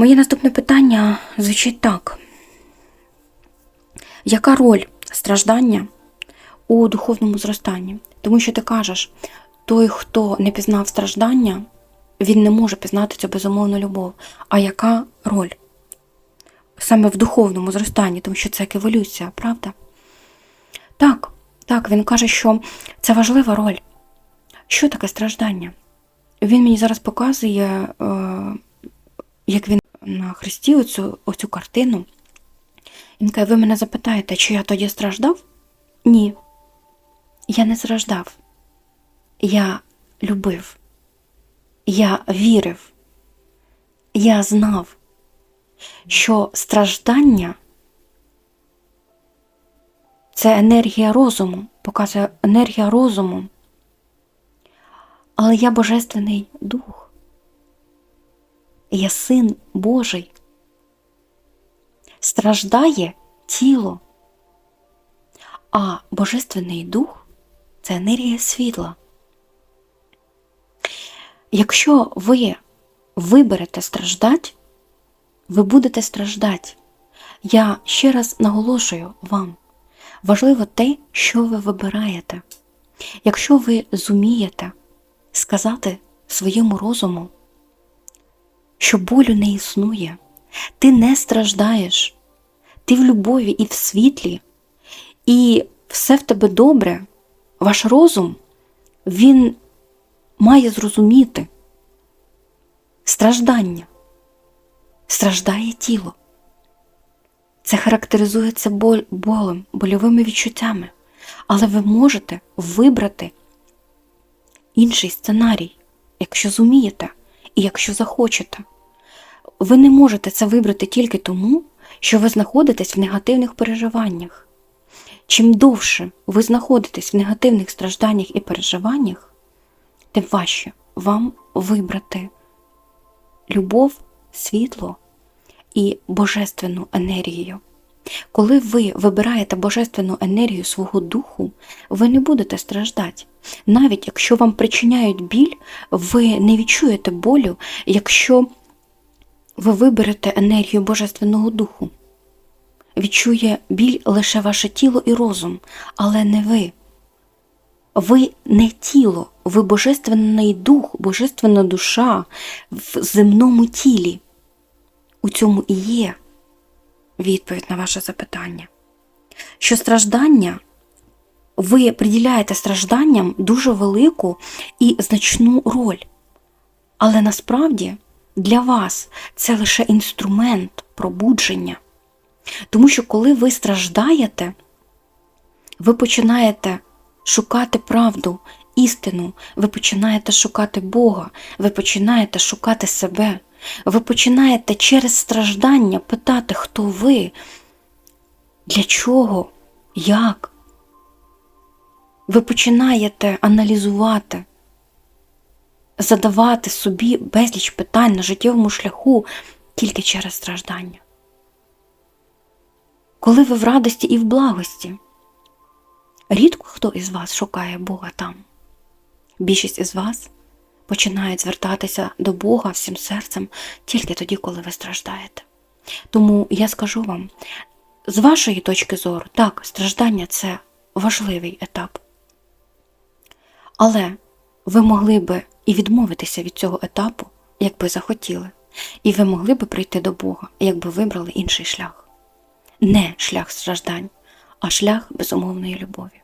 Моє наступне питання звучить так: яка роль страждання у духовному зростанні? Тому що ти кажеш, той, хто не пізнав страждання, він не може пізнати цю безумовну любов. А яка роль? Саме в духовному зростанні, тому що це як еволюція, правда? Так, так, він каже, що це важлива роль. Що таке страждання? Він мені зараз показує, е, як він на хресті оцю, оцю картину. Він каже, ви мене запитаєте, чи я тоді страждав? Ні. Я не страждав. Я любив. Я вірив. Я знав, що страждання це енергія розуму, показує енергія розуму. Але я Божественний Дух. Я син Божий. Страждає тіло, а Божественний Дух це енергія світла. Якщо ви виберете страждать, ви будете страждати. Я ще раз наголошую вам, важливо те, що ви вибираєте. Якщо ви зумієте сказати своєму розуму, що болю не існує, ти не страждаєш, ти в любові і в світлі, і все в тебе добре, ваш розум, він має зрозуміти страждання, страждає тіло. Це характеризується боль, болем, больовими відчуттями, але ви можете вибрати інший сценарій, якщо зумієте і якщо захочете. Ви не можете це вибрати тільки тому, що ви знаходитесь в негативних переживаннях. Чим довше ви знаходитесь в негативних стражданнях і переживаннях, тим важче вам вибрати любов, світло і божественну енергію. Коли ви вибираєте божественну енергію свого духу, ви не будете страждати. Навіть якщо вам причиняють біль, ви не відчуєте болю, якщо ви виберете енергію Божественного Духу. Відчує біль лише ваше тіло і розум, але не ви. Ви не тіло, ви божественний дух, божественна душа в земному тілі. У цьому і є відповідь на ваше запитання. Що страждання, ви приділяєте стражданням дуже велику і значну роль. Але насправді для вас це лише інструмент пробудження. Тому що коли ви страждаєте, ви починаєте шукати правду, істину, ви починаєте шукати Бога, ви починаєте шукати себе, ви починаєте через страждання питати, хто ви, для чого, як. Ви починаєте аналізувати, задавати собі безліч питань на життєвому шляху тільки через страждання. Коли ви в радості і в благості, рідко хто із вас шукає Бога там. Більшість із вас починають звертатися до Бога всім серцем тільки тоді, коли ви страждаєте. Тому я скажу вам, з вашої точки зору, так, страждання це важливий етап. Але ви могли би і відмовитися від цього етапу, якби захотіли, і ви могли би прийти до Бога, якби вибрали інший шлях. Не шлях страждань, а шлях безумовної любові.